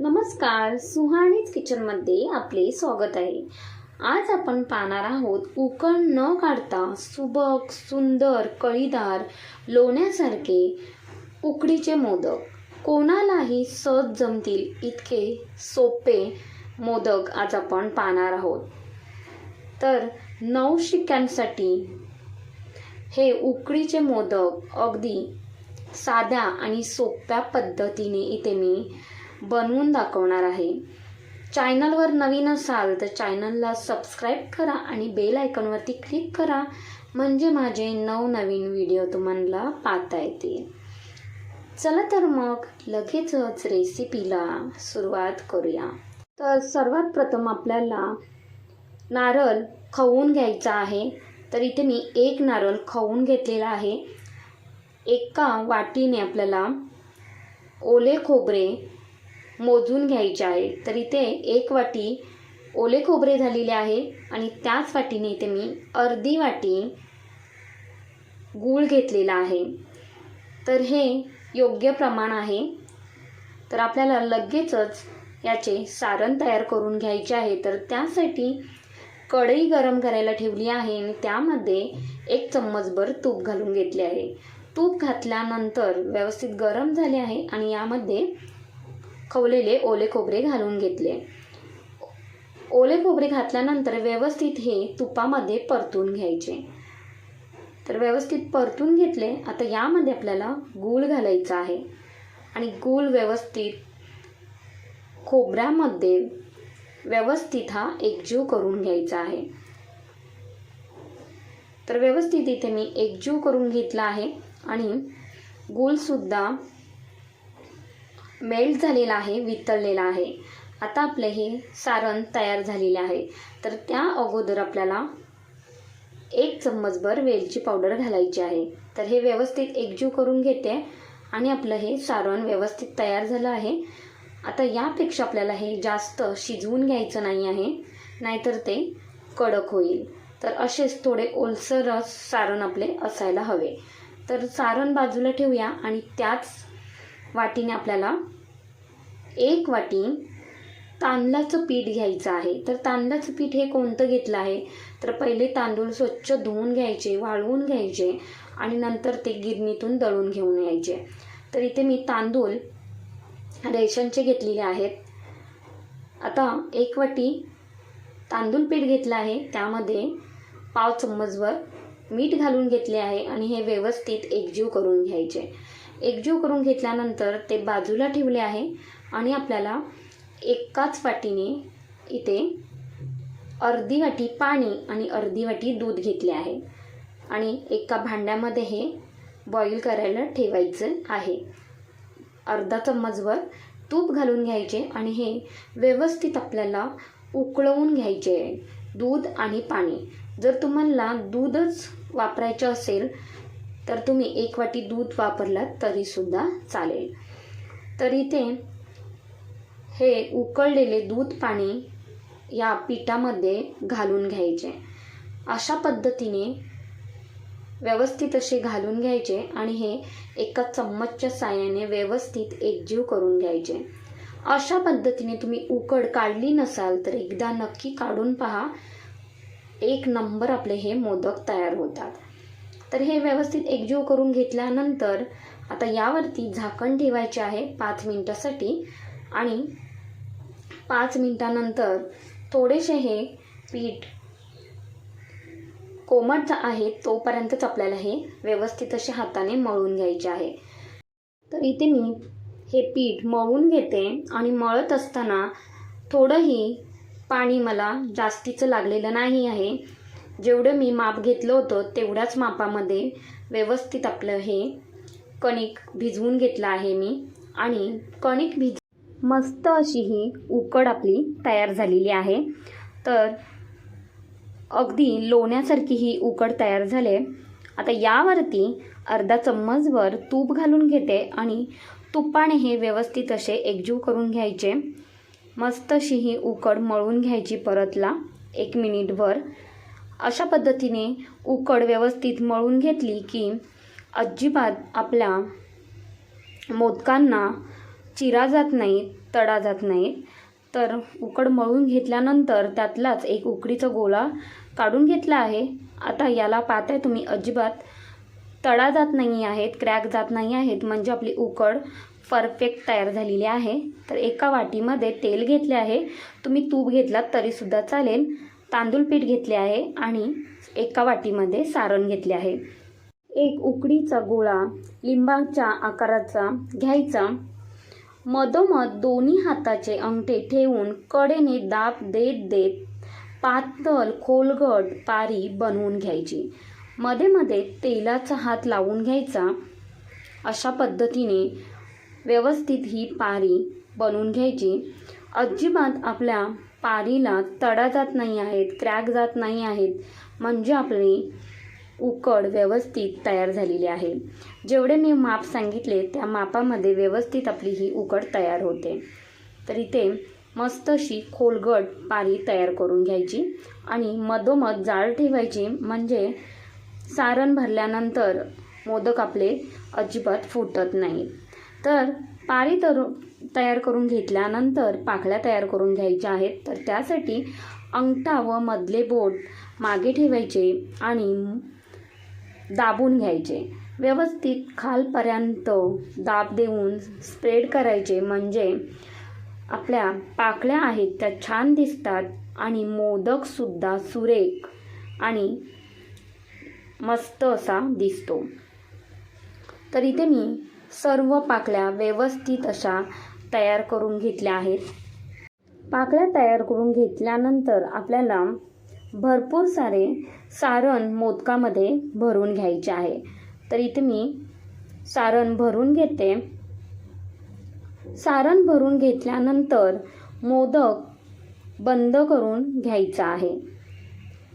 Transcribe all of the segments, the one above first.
नमस्कार सुहानीत किचनमध्ये आपले स्वागत आहे. आज आपण पाहणार आहोत उकळ न काढता सुबक सुंदर कळीदार लोण्यासारखे उकडीचे मोदक. कोणालाही सहज जमतील इतके सोपे मोदक आज आपण पाहणार आहोत. तर नवशिक्यांसाठी हे उकडीचे मोदक अगदी साध्या आणि सोप्या पद्धतीने इथे मी बनवून दाखवणार आहे. चॅनलवर नवीन असाल तर चॅनलला सबस्क्राईब करा आणि बेल आयकॉनवरती क्लिक करा. म्हणजे माझे नवनवीन व्हिडिओ तुम्हाला पाहता येतील. चला तर मग लगेचच रेसिपीला सुरुवात करूया. तर सर्वात प्रथम आपल्याला नारळ खवून घ्यायचा आहे. तर इथे मी एक नारळ खवून घेतलेला आहे. एका वाटीने आपल्याला ओले खोबरे मोजून घ्यायचे आहे. तर इथे एक वाटी ओले खोबरे झालेले आहे आणि त्याच वाटीने इथे मी अर्धी वाटी गूळ घेतलेला आहे. तर हे योग्य प्रमाण आहे. तर आपल्याला लगेचच याचे सारण तयार करून घ्यायचे आहे. तर त्यासाठी कढई गरम करायला ठेवली आहे आणि त्यामध्ये एक चम्मचभर तूप घालून घेतले आहे. तूप घातल्यानंतर व्यवस्थित गरम झाले आहे आणि यामध्ये खवलेले ओले खोबरे घालून घेतले. ओले खोबरे घातल्यानंतर व्यवस्थित हे तुपामध्ये परतून घ्यायचे. तर व्यवस्थित परतून घेतले. आता यामध्ये आपल्याला गूळ घालायचा आहे. आणि गूळ व्यवस्थित खोबऱ्यामध्ये व्यवस्थित हा एकजीव करून घ्यायचा आहे. तर व्यवस्थित इथे मी एकजीव करून घेतला आहे. आणि गूळसुद्धा मेल्ट झालेला आहे वितळलेला आहे. आता आपले हे सारण तयार झालेले आहे. तर त्या अगोदर आपल्याला एक चम्मचभर वेलची पावडर घालायची आहे. तर हे व्यवस्थित एकजीव करून घेते आणि आपलं हे सारण व्यवस्थित तयार झालं आहे. आता यापेक्षा आपल्याला हे जास्त शिजवून घ्यायचं नाही आहे नाहीतर ते कडक होईल. तर असेच थोडे ओलसरच सारण आपले असायला हवे. तर सारण बाजूला ठेवूया आणि त्याच वाटीने आपल्याला एक वाटी तांदळाचं पीठ घ्यायचं आहे. तर तांदळाचं पीठ हे कोणतं घेतलं आहे? तर पहिले तांदूळ स्वच्छ धुवून घ्यायचे वाळवून घ्यायचे आणि नंतर ते गिरणीतून दळून घेऊन यायचे. तर इथे मी तांदूळ रेशनचे घेतलेले आहेत. आता एक वाटी तांदूळ पीठ घेतलं आहे. त्यामध्ये पाव चम्मचभर मीठ घालून घेतले आहे आणि हे व्यवस्थित एकजीव करून घ्यायचे. एकजीव करून घेतल्यानंतर ते बाजूला ठेवले आहे आणि आपल्याला एकाच वाटीने इथे अर्धी वाटी पाणी आणि अर्धी वाटी दूध घेतले आहे. आणि एका भांड्यामध्ये हे बॉईल करायला ठेवायचं आहे. अर्धा चम्मचभर तूप घालून घ्यायचे आणि हे व्यवस्थित आपल्याला उकळवून घ्यायचे आहे. दूध आणि पाणी. जर तुम्हाला दूधच वापरायचं असेल तर तुम्ही एक वाटी दूध वापरलात तरीसुद्धा चालेल. तर इथे हे उकळलेले दूध पाणी या पिठामध्ये घालून घ्यायचे. अशा पद्धतीने व्यवस्थित असे घालून घ्यायचे आणि हे एका चम्मचच्या साह्याने व्यवस्थित एकजीव करून घ्यायचे. अशा पद्धतीने तुम्ही उकड काढली नसाल तर एकदा नक्की काढून पहा. एक नंबर आपले हे मोदक तयार होतात. तर हे व्यवस्थित एकजीव करून घेतल्यानंतर आता यावरती झाकण ठेवायचे आहे पाच मिनटासाठी. आणि पाच मिनटानंतर थोडेसे हे पीठ कोमट आहे तोपर्यंतच आपल्याला हे व्यवस्थित असे हाताने मळून घ्यायचे आहे. तर इथे मी हे पीठ मळून घेते आणि मळत असताना थोडंही पाणी मला जास्तीचं लागलेलं नाही आहे. जेवढं मी माप घेतलं होतं तेवढ्याच मापामध्ये व्यवस्थित आपलं हे कणिक भिजवून घेतलं आहे मी. आणि कणिक भिज मस्त अशी ही उकड आपली तयार झालेली आहे. तर अगदी लोण्यासारखी ही उकड तयार झाले आता यावरती अर्धा चम्मचभर तूप घालून घेते आणि तुपाने हे व्यवस्थित असे एकजीव करून घ्यायचे. मस्त अशी ही उकड मळून घ्यायची परतला एक मिनिटभर अशा पद्धतीने उकड व्यवस्थित मळून घेतली की अजिबात आपल्या मोदकांना चिरा जात नाही तडा जात नाहीत. तर उकड मळून घेतल्यानंतर त्यातलाच एक उकडीचा गोळा काढून घेतला आहे. आता याला पाहताय तुम्ही अजिबात तडा जात नाही आहेत क्रॅक जात नाही आहेत म्हणजे आपली उकड परफेक्ट तयार झालेली आहे. तर एका वाटीमध्ये तेल घेतले आहे. तुम्ही तूप घेतलात तरीसुद्धा चालेल. तांदूळ पीठ घेतले आहे आणि एका वाटीमध्ये सारण घेतले आहे. एक उकडीचा गोळा लिंबाच्या आकाराचा घ्यायचा. मधोमध दोन्ही हाताचे अंगठे ठेवून कडेने दाब देत देत पातळ खोलगट पारी बनवून घ्यायची. मध्ये मध्ये तेलाचा हात लावून घ्यायचा. अशा पद्धतीने व्यवस्थित ही पारी बनवून घ्यायची. अजिबात आपल्या पारीला तडा जात नाही आहेत क्रॅक जात नाही आहेत. म्हणजे आपली उकड व्यवस्थित तयार झालेली आहे. जेवढे मी माप सांगितले त्या मापामध्ये व्यवस्थित आपली ही उकड तयार होते. तर इथे मस्त अशी खोलगट पारी तयार करून घ्यायची आणि मधोमध जाळ ठेवायची. म्हणजे सारण भरल्यानंतर मोदक आपले अजिबात फुटत नाहीत. तर पारी तर तयार करून घेतल्यानंतर पाकळ्या तयार करून घ्यायच्या आहेत. तर त्यासाठी अंगठा व मधले बोट मागे ठेवायचे आणि दाबून घ्यायचे. व्यवस्थित खालपर्यंत दाब देऊन स्प्रेड करायचे. म्हणजे आपल्या पाकळ्या आहेत त्या छान दिसतात आणि मोदकसुद्धा सुरेख आणि मस्त असा दिसतो. तर इथे मी सर्व पाकळ्या व्यवस्थित अशा तयार करून घेतल्या आहेत. पाकळ्या तयार करून घेतल्यानंतर आपल्याला भरपूर सारे सारण मोदकामध्ये भरून घ्यायचे आहे. तर इथे मी सारण भरून घेते. सारण भरून घेतल्यानंतर मोदक बंद करून घ्यायचा आहे.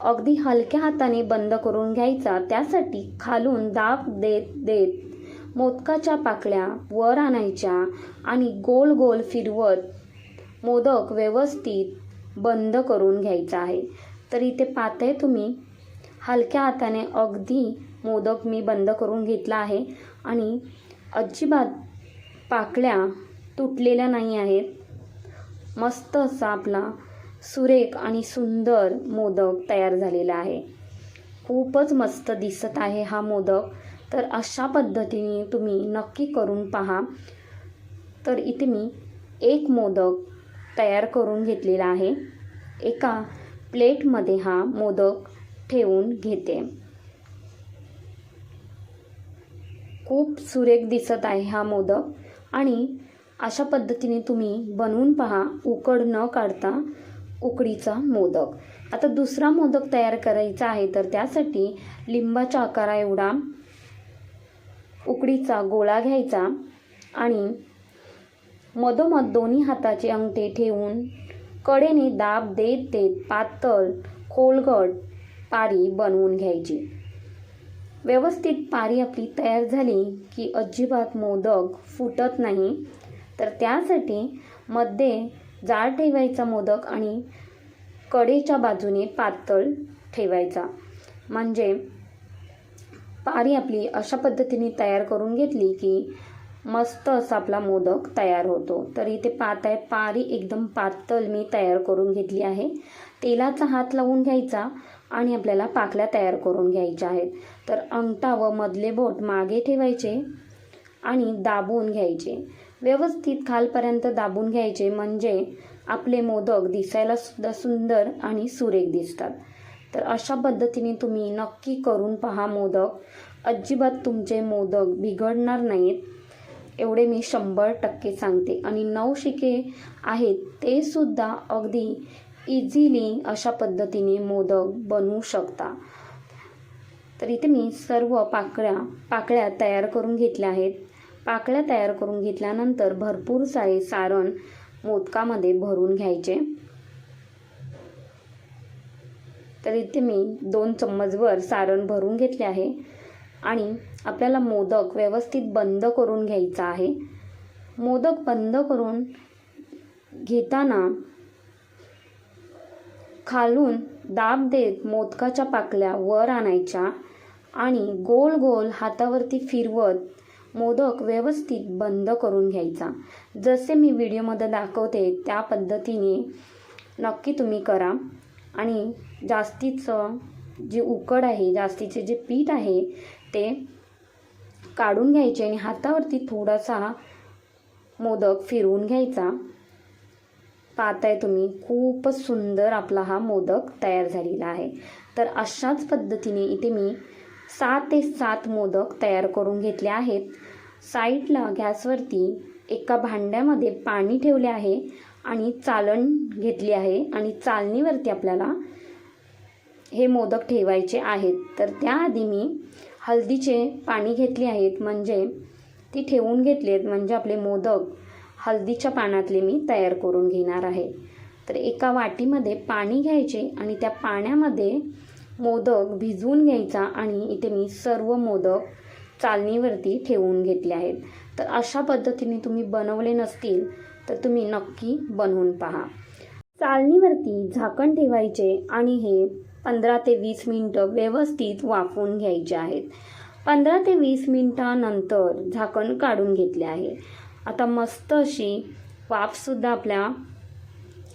अगदी हलक्या हाताने बंद करून घ्यायचा त्यासाठी खालून दाब देत देत मोदकाच्या पाकळ्या वर आणायच्या आणि गोल गोल फिरवत मोदक व्यवस्थित बंद करून घ्यायचा आहे. तर इथे पाहताय तुम्ही. हलक्या हाताने अगदी मोदक मी बंद करून घेतला आहे आणि अजिबात पाकळ्या तुटलेल्या नाही आहेत. मस्त असा आपला सुरेख आणि सुंदर मोदक तयार झालेला आहे. खूपच मस्त दिसत आहे हा मोदक. तर अशा पद्धतीने तुम्ही नक्की करून पहा. तर इथे मी एक मोदक तयार करून घेतलेला आहे. एका प्लेटमध्ये हा मोदक ठेवून घेते. खूप सुरेख दिसत आहे हा मोदक. आणि अशा पद्धतीने तुम्ही बनवून पहा. उकड न काढता उकडीचा मोदक. आता दुसरा मोदक तयार करायचा आहे तर त्यासाठी लिंबाच्या आकारा एवढा उकडीचा गोळा घ्यायचा आणि मधोमध दोन्ही हाताचे अंगठे ठेवून कडेने दाब देत देत पातळ खोलगट पारी बनवून घ्यायची. व्यवस्थित पारी आपली तयार झाली की अजिबात मोदक फुटत नाही. तर त्यासाठी मध्ये जाळ ठेवायचा मोदक आणि कडेच्या बाजूने पातळ ठेवायचा. म्हणजे पारी आपली अशा पद्धतीने तयार करून घेतली की मस्त असा आपला मोदक तयार होतो. तर इथे पात आहे. पारी एकदम पातळ मी तयार करून घेतली आहे. तेलाचा हात लावून घ्यायचा आणि आपल्याला पाकल्या तयार करून घ्यायच्या आहेत. तर अंगठा व मधले बोट मागे ठेवायचे आणि दाबून घ्यायचे. व्यवस्थित खालपर्यंत दाबून घ्यायचे म्हणजे आपले मोदक दिसायला सुद्धा सुंदर आणि सुरेख दिसतात. तर अशा पद्धतीने तुम्ही नक्की करून पहा मोदक. अजिबात तुमचे मोदक बिघडणार नाहीत. एवढे मी शंभर टक्के सांगते. आणि नऊ शिके आहेत ते सुद्धा अगदी इझिली अशा पद्धतीने मोदक बनवू शकता. तर इथे मी सर्व पाकळ्या पाकळ्या तयार करून घेतल्या आहेत. पाकळ्या तयार करून घेतल्यानंतर भरपूर सारे सारण मोदकामध्ये भरून घ्यायचे. तर इथे मी दोन चम्मचभर सारण भरून घेतले आहे. आणि आपल्याला मोदक व्यवस्थित बंद करून घ्यायचा आहे. मोदक बंद करून घेताना खालून दाब देत मोदकाच्या पाकल्या वर आणायच्या आणि गोल गोल हातावरती फिरवत मोदक व्यवस्थित बंद करून घ्यायचा. जसे मी व्हिडिओमध्ये दाखवते त्या पद्धतीने नक्की तुम्ही करा. आणि जास्तीचं जे उकड आहे जास्तीचे जे पीठ आहे ते काढून घ्यायचे आणि हातावरती थोडासा मोदक फिरवून घ्यायचा. पाहताय तुम्ही खूपच सुंदर आपला हा मोदक तयार झालेला आहे. तर अशाच पद्धतीने इथे मी सहा ते सात मोदक तयार करून घेतले आहेत. साईडला गॅसवरती एका भांड्यामध्ये पाणी ठेवले आहे आणि चालण घेतली आहे आणि चालणीवरती आपल्याला हे मोदक ठेवायचे आहेत. तर त्याआधी मी हळदीचे पाणी घेतले आहेत. म्हणजे ती ठेवून घेतली आहेत. म्हणजे आपले मोदक हळदीच्या पानातले मी तयार करून घेणार आहे. तर एका वाटीमध्ये पाणी घ्यायचे आणि त्या पाण्यामध्ये मोदक भिजवून घ्यायचा आणि इथे मी सर्व मोदक चालणीवरती ठेवून घेतले आहेत. तर अशा पद्धतीने तुम्ही बनवले नसतील तर तुम्ही नक्की बनवून पहा. चालणीवरती झाकण ठेवायचे आणि हे पंधरा ते वीस मिनटं व्यवस्थित वाफवून घ्यायचे आहेत. पंधरा ते वीस मिनटानंतर झाकण काढून घेतले आहे. आता मस्त अशी वाफसुद्धा आपल्या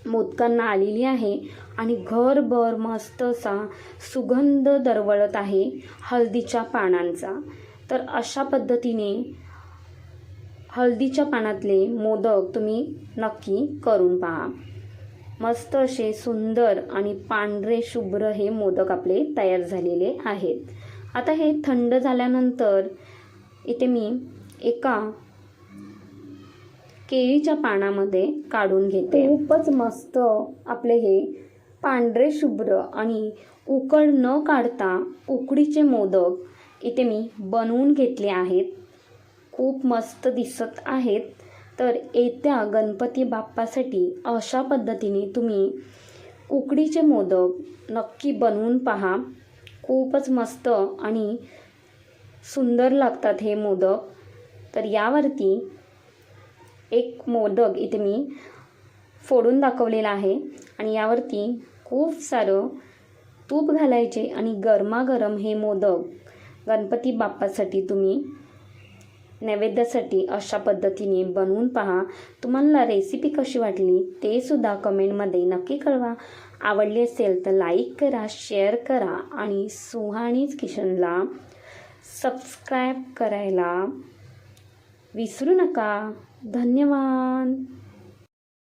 मोदकांना आलेली आहे आणि घरभर मस्त असा सुगंध दरवळत आहे हळदीच्या पानांचा. तर अशा पद्धतीने हळदीच्या पानातले मोदक तुम्ही नक्की करून पहा. मस्त असे सुंदर आणि पांढरे शुभ्र हे मोदक आपले तयार झालेले आहेत. आता हे थंड झाल्यानंतर इथे मी एका केळीच्या पानामध्ये काढून घेते. खूपच मस्त आपले हे पांढरे शुभ्र आणि उकड न काढता उकडीचे मोदक इथे मी बनवून घेतले आहेत. खूप मस्त दिसत आहेत. तर येत्या गणपती बाप्पासाठी अशा पद्धतीने तुम्ही उकडीचे मोदक नक्की बनवून पहा. खूपच मस्त आणि सुंदर लागतात हे मोदक. तर यावरती एक मोदक इथे मी फोडून दाखवलेला आहे आणि यावरती खूप सारं तूप घालायचे आणि गरमागरम हे मोदक गणपती बाप्पासाठी तुम्ही नैवेद्यासाठी अशा पद्धतीने बनवून पहा. तुम्हाला रेसिपी कशी वाटली ते सुद्धा कमेंटमध्ये नक्की कळवा. आवडली असेल तर लाईक करा शेअर करा आणि सुहाणीच किचनला सबस्क्राईब करायला विसरू नका. धन्यवाद.